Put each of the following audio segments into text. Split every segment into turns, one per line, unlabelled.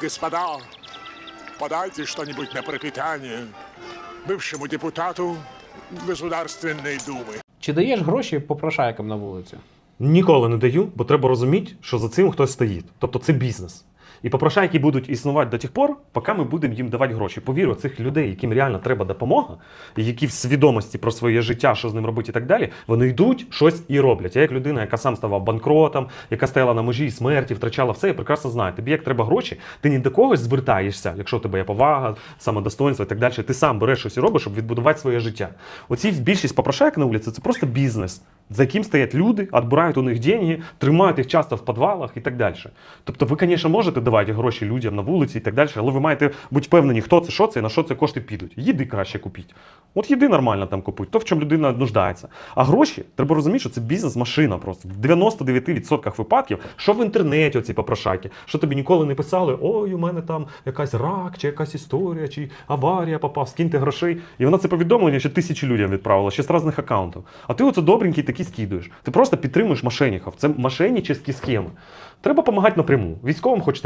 Господа, подайте что-нибудь на пропитание бывшему депутату Государственной Думы.
Чи даєш гроші попрошайкам на вулиці?
Ніколи не даю, бо треба розуміти, що за цим хтось стоїть. Тобто це бізнес. І попрошайки будуть існувати до тих пор, поки ми будемо їм давати гроші. Повірю, цих людей, яким реально треба допомога, які в свідомості про своє життя, що з ним робити і так далі, вони йдуть щось і роблять. Я як людина, яка сам ставав банкротом, яка стояла на межі смерті, втрачала все, я прекрасно знаю. Тобі як треба гроші, ти ні до когось звертаєшся, якщо у тебе є повага, самодостоинство і так далі. Ти сам береш щось і робиш, щоб відбудувати своє життя. Оці більшість попрошайок на вулиці це просто бізнес, за яким стоять люди, відбирають у них деньги, тримають їх часто в підвалах і так далі. Тобто, ви, звісно, можете давати гроші людям на вулиці і так далі, але ви маєте бути впевнені, хто це, що це і на що це кошти підуть. Їди краще купіть. От їди нормально там купують, то в чому людина нуждається. А гроші треба розуміти, що це бізнес-машина просто. В 99% випадків, що в інтернеті оці попрошайки, що тобі ніколи не писали, ой, у мене там якась рак, чи якась історія, чи аварія попав, скиньте грошей. І вона це повідомлення ще тисячі людям відправила, ще з різних аккаунтів. А ти оце добренький такі скидуєш. Ти просто підтримуєш мошенників. Це мошенническі схеми. Треба допомагати напряму. Військовим хочете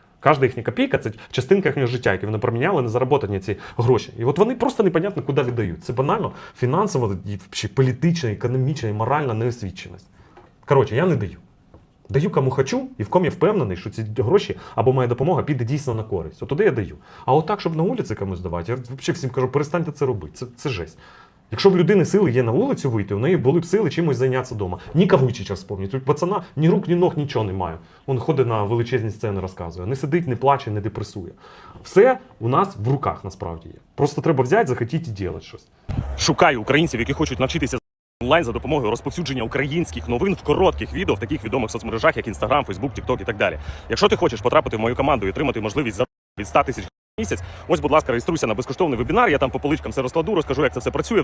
Кожна їхня копійка це частинка їхнього життя, яке вони проміняли на зароботані ці гроші. І от вони просто непонятно куди віддають. Це банально фінансово, політична, економічна і моральна неосвіченість. Коротше, я не даю. Даю кому хочу, і в ком я впевнений, що ці гроші або моя допомога піде дійсно на користь. От туди я даю. А от так, щоб на вулиці комусь давати, я взагалі всім кажу, перестаньте це робити. Це, це жесть. Якщо в людини сили є на вулицю вийти, у неї були б сили чимось зайнятися вдома. Ні Кавичича вспомніть. Тут пацана ні рук, ні ног, нічого немає. Він ходить на величезні сцени, розказує. Не сидить, не плаче, не депресує. Все у нас в руках насправді є. Просто треба взяти, захотіти і робити щось. Шукаю українців, які хочуть навчитися онлайн за допомогою розповсюдження українських новин в коротких відео в таких відомих соцмережах, як Instagram, Facebook, TikTok і так далі. Якщо ти хочеш потрапити в мою команду і отримати можливість за від 100 тисяч місяць, ось, будь ласка, реєструйся на безкоштовний вебінар. Я там по поличкам все розкладу, розкажу, як це все працює.